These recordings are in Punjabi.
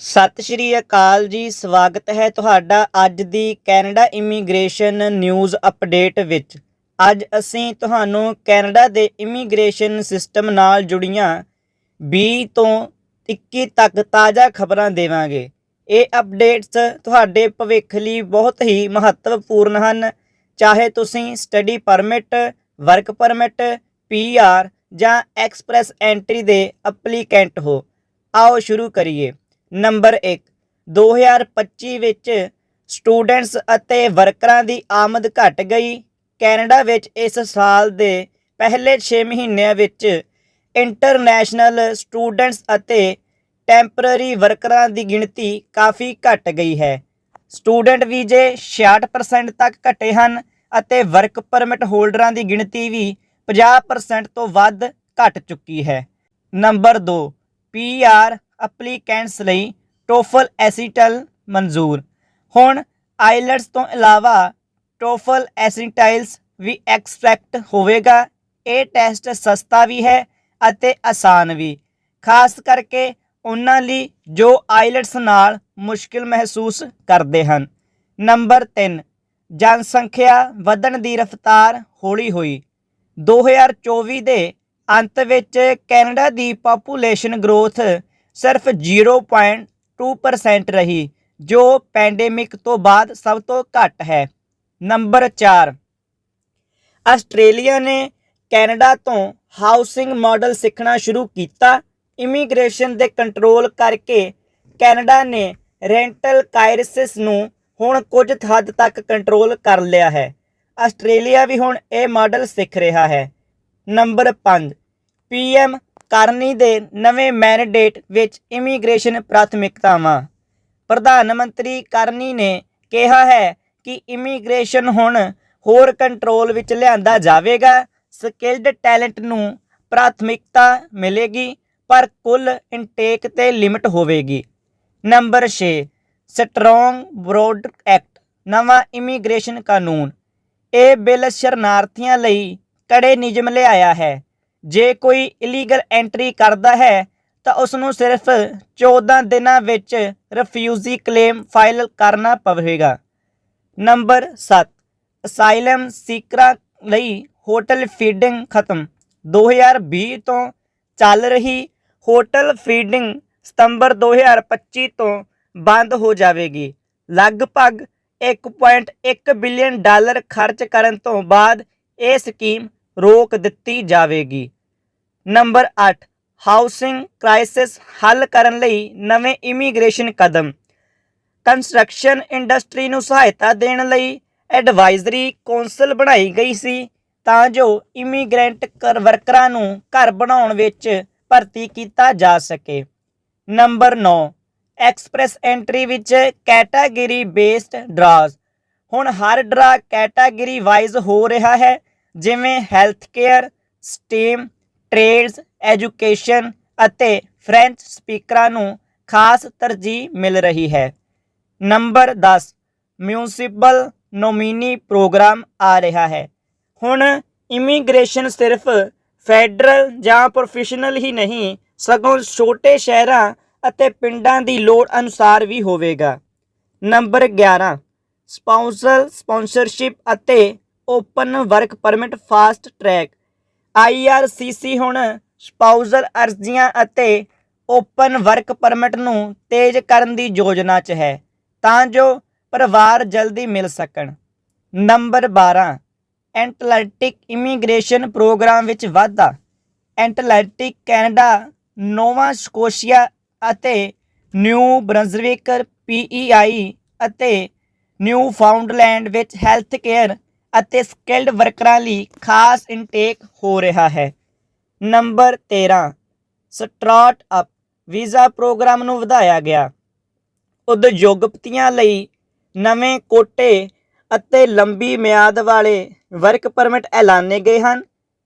ਸਤਿ ਸ਼੍ਰੀ ਅਕਾਲ ਜੀ, ਸਵਾਗਤ ਹੈ ਤੁਹਾਡਾ ਅੱਜ ਦੀ ਕੈਨੇਡਾ ਇਮੀਗ੍ਰੇਸ਼ਨ ਨਿਊਜ਼ ਅਪਡੇਟ ਵਿੱਚ। ਅੱਜ ਅਸੀਂ ਤੁਹਾਨੂੰ ਕੈਨੇਡਾ ਦੇ ਇਮੀਗ੍ਰੇਸ਼ਨ ਸਿਸਟਮ ਨਾਲ ਜੁੜੀਆਂ 20 ਤੋਂ 21 ਤੱਕ ਤਾਜ਼ਾ ਖਬਰਾਂ ਦੇਵਾਂਗੇ। ਇਹ ਅਪਡੇਟਸ ਤੁਹਾਡੇ ਭਵਿੱਖ ਲਈ ਬਹੁਤ ਹੀ ਮਹੱਤਵਪੂਰਨ ਹਨ। ਚਾਹੇ ਤੁਸੀਂ study permit, work permit PR ਜਾਂ ਐਕਸਪ੍ਰੈਸ ਐਂਟਰੀ ਦੇ ਐਪਲੀਕੈਂਟ ਹੋ। ਆਓ ਸ਼ੁਰੂ ਕਰੀਏ। ਨੰਬਰ 1 2025 ਵਿੱਚ ਸਟੂਡੈਂਟਸ ਅਤੇ ਵਰਕਰਾਂ ਦੀ ਆਮਦ ਘਟ ਗਈ। ਕੈਨੇਡਾ ਵਿੱਚ ਇਸ ਸਾਲ ਦੇ ਪਹਿਲੇ 6 ਮਹੀਨਿਆਂ ਵਿੱਚ ਇੰਟਰਨੈਸ਼ਨਲ ਸਟੂਡੈਂਟਸ ਅਤੇ ਟੈਂਪਰਰੀ ਵਰਕਰਾਂ ਦੀ ਗਿਣਤੀ ਕਾਫੀ ਘਟ ਗਈ ਹੈ। ਸਟੂਡੈਂਟ ਵੀਜ਼ੇ 66% ਤੱਕ ਘਟੇ ਹਨ ਅਤੇ ਵਰਕ ਪਰਮਿਟ ਹੋਲਡਰਾਂ ਦੀ ਗਿਣਤੀ ਵੀ 50% ਤੋਂ ਵੱਧ ਘਟ ਚੁੱਕੀ ਹੈ। ਨੰਬਰ 2 ਪੀਆਰ ਐਪਲੀਕੈਂਟਸ ਲਈ ਟੋਫਲ ਐਸੀਟਲ ਮਨਜ਼ੂਰ। ਹੁਣ ਆਈਲਟਸ ਤੋਂ ਇਲਾਵਾ ਟੋਫਲ ਐਸੀਟਾਈਲਸ ਵੀ ਐਕਸਪੈਕਟ ਹੋਵੇਗਾ। ਇਹ ਟੈਸਟ ਸਸਤਾ ਵੀ ਹੈ ਅਤੇ ਆਸਾਨ ਵੀ। ਖਾਸ ਕਰਕੇ ਉਹਨਾਂ ਲਈ ਜੋ ਆਈਲਟਸ ਨਾਲ ਮੁਸ਼ਕਿਲ ਮਹਿਸੂਸ ਕਰਦੇ ਹਨ। ਨੰਬਰ 3 ਜਨਸੰਖਿਆ ਵਧਣ ਦੀ ਰਫ਼ਤਾਰ ਹੌਲੀ ਹੋਈ। 2024 ਦੇ ਅੰਤ ਵਿੱਚ ਕੈਨੇਡਾ ਦੀ ਪਾਪੂਲੇਸ਼ਨ ਗਰੋਥ ਸਿਰਫ 0.2% ਰਹੀ, ਜੋ ਪੈਂਡੇਮਿਕ ਤੋਂ ਬਾਅਦ ਸਭ ਤੋਂ ਘੱਟ ਹੈ। ਨੰਬਰ 4 ਆਸਟ੍ਰੇਲੀਆ ਨੇ ਕੈਨੇਡਾ ਤੋਂ ਹਾਊਸਿੰਗ ਮਾਡਲ ਸਿੱਖਣਾ ਸ਼ੁਰੂ ਕੀਤਾ। ਇਮੀਗ੍ਰੇਸ਼ਨ ਦੇ ਕੰਟਰੋਲ ਕਰਕੇ ਕੈਨੇਡਾ ਨੇ ਰੈਂਟਲ ਕਾਇਰਸਿਸ ਨੂੰ ਹੁਣ ਕੁਝ ਹੱਦ ਤੱਕ ਕੰਟਰੋਲ ਕਰ ਲਿਆ ਹੈ। ਆਸਟ੍ਰੇਲੀਆ ਵੀ ਹੁਣ ਇਹ ਮਾਡਲ ਸਿੱਖ ਰਿਹਾ ਹੈ। ਨੰਬਰ 5 ਪੀਐਮ ਕਰਨੀ ਦੇ ਨਵੇਂ ਮੈਂਡੇਟ ਵਿੱਚ ਇਮੀਗ੍ਰੇਸ਼ਨ ਪ੍ਰਾਥਮਿਕਤਾਵਾਂ। ਪ੍ਰਧਾਨ ਮੰਤਰੀ ਕਰਨੀ ਨੇ ਕਿਹਾ ਹੈ ਕਿ ਇਮੀਗ੍ਰੇਸ਼ਨ ਹੁਣ ਹੋਰ ਕੰਟਰੋਲ ਵਿੱਚ ਲਿਆਂਦਾ ਜਾਵੇਗਾ। ਸਕਿਲਡ ਟੈਲੈਂਟ ਨੂੰ ਪ੍ਰਾਥਮਿਕਤਾ ਮਿਲੇਗੀ, ਪਰ ਕੁੱਲ ਇਨਟੇਕ ਤੇ ਲਿਮਟ ਹੋਵੇਗੀ। ਨੰਬਰ 6 ਸਟਰੋਂਗ ਬਰੋਡ ਐਕਟ, ਨਵਾਂ ਇਮੀਗ੍ਰੇਸ਼ਨ ਕਾਨੂੰਨ। ਇਹ ਬਿੱਲ ਸ਼ਰਨਾਰਥੀਆਂ ਲਈ ਕੜੇ ਨਿਯਮ ਲਿਆਇਆ ਹੈ। ਜੇ ਕੋਈ ਇਲੀਗਲ ਐਂਟਰੀ ਕਰਦਾ ਹੈ, ਤਾਂ ਉਸ ਨੂੰ ਸਿਰਫ 14 ਦਿਨਾਂ ਵਿੱਚ ਰਿਫਿਊਜੀ ਕਲੇਮ ਫਾਈਲ ਕਰਨਾ ਪਵੇਗਾ। ਨੰਬਰ 7 ਅਸਾਈਲਮ ਸੀਕਰਾਂ ਲਈ ਹੋਟਲ ਫੀਡਿੰਗ ਖਤਮ। 2020 ਤੋਂ ਚੱਲ ਰਹੀ ਹੋਟਲ ਫੀਡਿੰਗ ਸਤੰਬਰ 2025 ਤੋਂ ਬੰਦ ਹੋ ਜਾਵੇਗੀ। ਲਗਭਗ 1.1 ਬਿਲੀਅਨ ਡਾਲਰ ਖਰਚ ਕਰਨ ਤੋਂ ਬਾਅਦ ਇਹ ਸਕੀਮ ਰੋਕ ਦਿੱਤੀ ਜਾਵੇਗੀ। ਨੰਬਰ 8 ਹਾਊਸਿੰਗ ਕ੍ਰਾਈਸਿਸ ਹੱਲ ਕਰਨ ਲਈ ਨਵੇਂ ਇਮੀਗ੍ਰੇਸ਼ਨ ਕਦਮ। ਕੰਸਟਰਕਸ਼ਨ ਇੰਡਸਟਰੀ ਨੂੰ ਸਹਾਇਤਾ ਦੇਣ ਲਈ ਐਡਵਾਈਜ਼ਰੀ ਕੌਂਸਲ ਬਣਾਈ ਗਈ ਸੀ ਤਾਂ ਜੋ ਇਮੀਗ੍ਰੈਂਟ ਕਰ, ਵਰਕਰਾਂ ਨੂੰ ਘਰ ਬਣਾਉਣ ਵਿੱਚ ਭਰਤੀ ਕੀਤਾ ਜਾ ਸਕੇ। ਨੰਬਰ 9 ਐਕਸਪ੍ਰੈਸ ਐਂਟਰੀ ਵਿੱਚ ਕੈਟਾਗਰੀ ਬੇਸਡ ਡਰਾਜ਼। ਹੁਣ ਹਰ ਡਰਾ ਕੈਟਾਗਰੀ ਵਾਈਜ਼ ਹੋ ਰਿਹਾ ਹੈ। ਜਿਵੇਂ health care STEM trades education ਅਤੇ ਫ੍ਰੈਂਚ ਸਪੀਕਰਾਂ ਨੂੰ ਖਾਸ ਤਰਜੀਹ ਮਿਲ ਰਹੀ ਹੈ। ਨੰਬਰ 10 ਮਿਊਨਿਸਪਲ ਨੋਮੀਨੀ ਪ੍ਰੋਗਰਾਮ ਆ ਰਿਹਾ ਹੈ। ਹੁਣ ਇਮੀਗ੍ਰੇਸ਼ਨ ਸਿਰਫ ਫੈਡਰਲ ਜਾਂ ਪ੍ਰੋਫੈਸ਼ਨਲ ਹੀ ਨਹੀਂ, ਸਗੋਂ ਛੋਟੇ ਸ਼ਹਿਰਾਂ ਅਤੇ ਪਿੰਡਾਂ ਦੀ ਲੋੜ ਅਨੁਸਾਰ ਵੀ ਹੋਵੇਗਾ। ਨੰਬਰ 11 ਸਪਾਂਸਰ ਸਪਾਂਸਰਸ਼ਿਪ ਅਤੇ open work permit fast track IRCC ਹੁਣ ਸਪਾਊਸਲ ਅਰਜ਼ੀਆਂ ਅਤੇ ਓਪਨ ਵਰਕ ਪਰਮਿਟ ਨੂੰ ਤੇਜ਼ ਕਰਨ ਦੀ ਯੋਜਨਾ 'ਚ ਹੈ, ਤਾਂ ਜੋ ਪਰਿਵਾਰ ਜਲਦੀ ਮਿਲ ਸਕਣ। ਨੰਬਰ 12 ਐਂਟਲੈਟਿਕ ਇਮੀਗ੍ਰੇਸ਼ਨ ਪ੍ਰੋਗਰਾਮ ਵਿੱਚ ਵਾਧਾ। ਐਂਟਲੈਟਿਕ ਕੈਨੇਡਾ ਨੋਵਾ ਸਕੋਸ਼ੀਆ ਅਤੇ ਨਿਊ ਬ੍ਰੰਜ਼ਵਿਕ ਪੀਈਆਈ ਅਤੇ ਨਿਊ ਫਾਊਂਡਲੈਂਡ ਵਿੱਚ ਹੈਲਥ ਕੇਅਰ ਅਤੇ ਸਕਿਲਡ ਵਰਕਰਾਂ ਲਈ ਖਾਸ ਇਨਟੇਕ ਹੋ ਰਿਹਾ ਹੈ। Number 13 start up visa program ਨੂੰ ਵਧਾਇਆ ਗਿਆ। ਉਦਯੋਗਪਤੀਆਂ ਲਈ ਨਵੇਂ ਕੋਟੇ ਅਤੇ ਲੰਬੀ ਮਿਆਦ ਵਾਲੇ ਵਰਕ ਪਰਮਿਟ ਐਲਾਨੇ ਗਏ ਹਨ।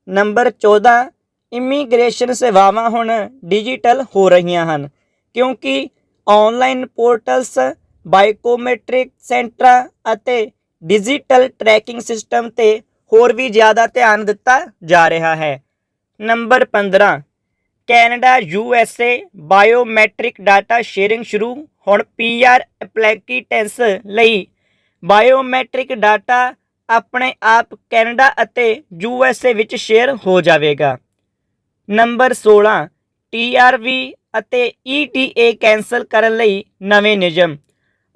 ਨੰਬਰ 14 ਇਮੀਗ੍ਰੇਸ਼ਨ ਸੇਵਾਵਾਂ ਹੁਣ ਡਿਜੀਟਲ ਹੋ ਰਹੀਆਂ ਹਨ, ਕਿਉਂਕਿ ਆਨਲਾਈਨ ਪੋਰਟਲਸ ਬਾਇਓਮੈਟ੍ਰਿਕ ਸੈਂਟਰਾਂ ਅਤੇ ਡਿਜੀਟਲ ਟਰੈਕਿੰਗ ਸਿਸਟਮ ਤੇ ਹੋਰ ਵੀ ਜ਼ਿਆਦਾ ਧਿਆਨ ਦਿੱਤਾ ਜਾ ਰਿਹਾ ਹੈ। Number 15 Canada, U S A, biometric data sharing ਸ਼ੁਰੂ, ਹੁਣ ਪੀ ਆਰ ਐਪਲੀਕੈਂਟਸ ਲਈ। ਬਾਇਓਮੈਟ੍ਰਿਕ ਡਾਟਾ ਆਪਣੇ ਆਪ ਕੈਨੇਡਾ ਅਤੇ ਯੂ ਐਸ ਏ ਵਿੱਚ ਸ਼ੇਅਰ ਹੋ ਜਾਵੇਗਾ। ਨੰਬਰ 16 ਵੀ ਅਤੇ ਈ ਟੀ ਏ ਕੈਨਸਲ ਕਰਨ ਲਈ ਨਵੇਂ ਨਿਯਮ।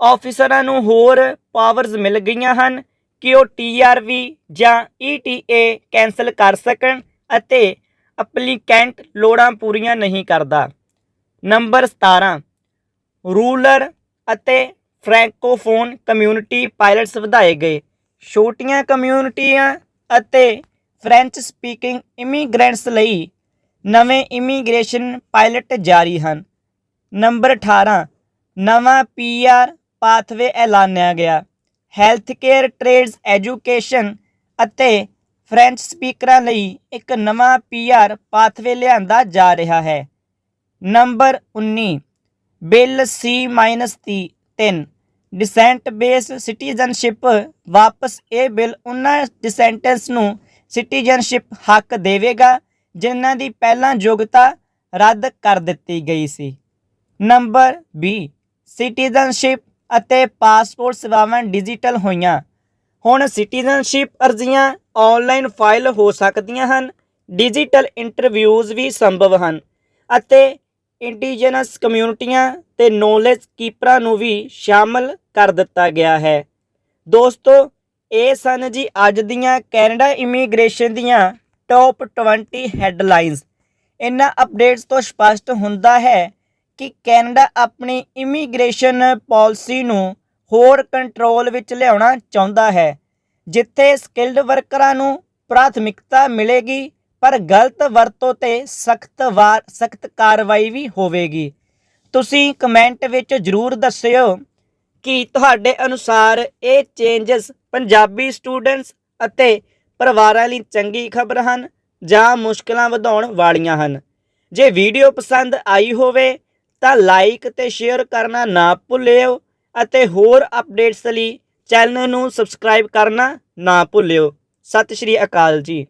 ਆਫੀਸਰਾਂ ਨੂੰ ਹੋਰ ਪਾਵਰਸ ਮਿਲ ਗਈਆਂ ਹਨ ਕਿ ਉਹ ਟੀਆਰਵੀ ਜਾਂ ਈਟੀਏ ਕੈਨਸਲ ਕਰ ਸਕਣ ਅਤੇ ਐਪਲੀਕੈਂਟ ਲੋੜਾਂ ਪੂਰੀਆਂ ਨਹੀਂ ਕਰਦਾ। ਨੰਬਰ 17 ਰੂਲਰ ਅਤੇ ਫ੍ਰੈਂਕੋਫੋਨ ਕਮਿਊਨਿਟੀ ਪਾਇਲਟਸ ਵਧਾਏ ਗਏ। ਛੋਟੀਆਂ ਕਮਿਊਨਿਟੀਆਂ ਅਤੇ ਫ੍ਰੈਂਚ ਸਪੀਕਿੰਗ ਇਮੀਗ੍ਰੈਂਟਸ ਲਈ ਨਵੇਂ ਇਮੀਗ੍ਰੇਸ਼ਨ ਪਾਇਲਟ ਜਾਰੀ ਹਨ। ਨੰਬਰ 18 ਨਵਾਂ ਪੀਆਰ ਪਾਥਵੇ ਐਲਾਨਿਆ ਗਿਆ। ਹੈਲਥ ਕੇਅਰ ਟ੍ਰੇਡਸ ਐਜੂਕੇਸ਼ਨ ਅਤੇ ਫ੍ਰੈਂਚ ਸਪੀਕਰਾਂ ਲਈ ਇੱਕ ਨਵਾਂ ਪੀਆਰ ਪਾਥਵੇ ਲਿਆਂਦਾ ਜਾ ਰਿਹਾ ਹੈ। ਨੰਬਰ 19 ਬਿੱਲ ਸੀ-3 ਡਿਸੈਂਟ ਬੇਸ ਸਿਟੀਜ਼ਨਸ਼ਿਪ ਵਾਪਸ ਇਹ ਬਿੱਲ ਉਹਨਾਂ ਡਿਸੈਂਟੈਂਸ ਨੂੰ ਸਿਟੀਜ਼ਨਸ਼ਿਪ ਹੱਕ ਦੇਵੇਗਾ, ਜਿਨ੍ਹਾਂ ਦੀ ਪਹਿਲਾਂ ਯੋਗਤਾ ਰੱਦ ਕਰ ਦਿੱਤੀ ਗਈ ਸੀ। ਨੰਬਰ 20 ਸਿਟੀਜ਼ਨਸ਼ਿਪ ਅਤੇ ਪਾਸਪੋਰਟ ਸੇਵਾਵਾਂ ਡਿਜੀਟਲ ਹੋਈਆਂ। ਹੁਣ ਸਿਟੀਜ਼ਨਸ਼ਿਪ ਅਰਜ਼ੀਆਂ ਆਨਲਾਈਨ ਫਾਈਲ ਹੋ ਸਕਦੀਆਂ ਹਨ। ਡਿਜੀਟਲ ਇੰਟਰਵਿਊਜ਼ ਵੀ ਸੰਭਵ ਹਨ ਅਤੇ ਇੰਡੀਜਨਸ ਕਮਿਊਨਿਟੀਆਂ ਤੇ ਨੌਲੇਜ ਕੀਪਰਾਂ ਨੂੰ ਵੀ ਸ਼ਾਮਲ ਕਰ ਦਿੱਤਾ ਗਿਆ ਹੈ। ਦੋਸਤੋ, ਇਹ ਸਨ ਜੀ ਅੱਜ ਦੀਆਂ ਕੈਨੇਡਾ ਇਮੀਗ੍ਰੇਸ਼ਨ ਦੀਆਂ ਟੌਪ 20 ਹੈਡਲਾਈਨਸ। ਇਹਨਾਂ ਅਪਡੇਟਸ ਤੋਂ ਸਪਸ਼ਟ ਹੁੰਦਾ ਹੈ ਕਿ ਕੈਨੇਡਾ ਆਪਣੀ ਇਮੀਗ੍ਰੇਸ਼ਨ ਪਾਲਿਸੀ ਨੂੰ ਹੋਰ ਕੰਟਰੋਲ ਵਿੱਚ ਲਿਆਉਣਾ ਚਾਹੁੰਦਾ ਹੈ, ਜਿੱਥੇ ਸਕਿਲਡ ਵਰਕਰਾਂ ਨੂੰ ਪ੍ਰਾਥਮਿਕਤਾ ਮਿਲੇਗੀ, ਪਰ ਗਲਤ ਵਰਤੋਂ ਤੇ ਸਖਤ ਵਾਰ, ਸਖਤ ਕਾਰਵਾਈ ਵੀ ਹੋਵੇਗੀ। ਤੁਸੀਂ ਕਮੈਂਟ ਵਿੱਚ ਜਰੂਰ ਦੱਸਿਓ ਕਿ ਤੁਹਾਡੇ ਅਨੁਸਾਰ ਇਹ ਚੇਂਜਸ ਪੰਜਾਬੀ ਸਟੂਡੈਂਟਸ ਅਤੇ ਪਰਿਵਾਰਾਂ ਲਈ ਚੰਗੀ ਖਬਰ ਹਨ ਜਾਂ ਮੁਸ਼ਕਲਾਂ ਵਧਾਉਣ ਵਾਲੀਆਂ ਹਨ। ਜੇ ਵੀਡੀਓ ਪਸੰਦ ਆਈ ਹੋਵੇ ਤਾਂ ਲਾਈਕ ਤੇ ਸ਼ੇਅਰ ਕਰਨਾ ਨਾ ਭੁੱਲਿਓ ਅਤੇ ਹੋਰ ਅਪਡੇਟਸ ਲਈ ਚੈਨਲ ਨੂੰ ਸਬਸਕ੍ਰਾਈਬ ਕਰਨਾ ਨਾ ਭੁੱਲਿਓ। ਸਤਿ ਸ਼੍ਰੀ ਅਕਾਲ ਜੀ।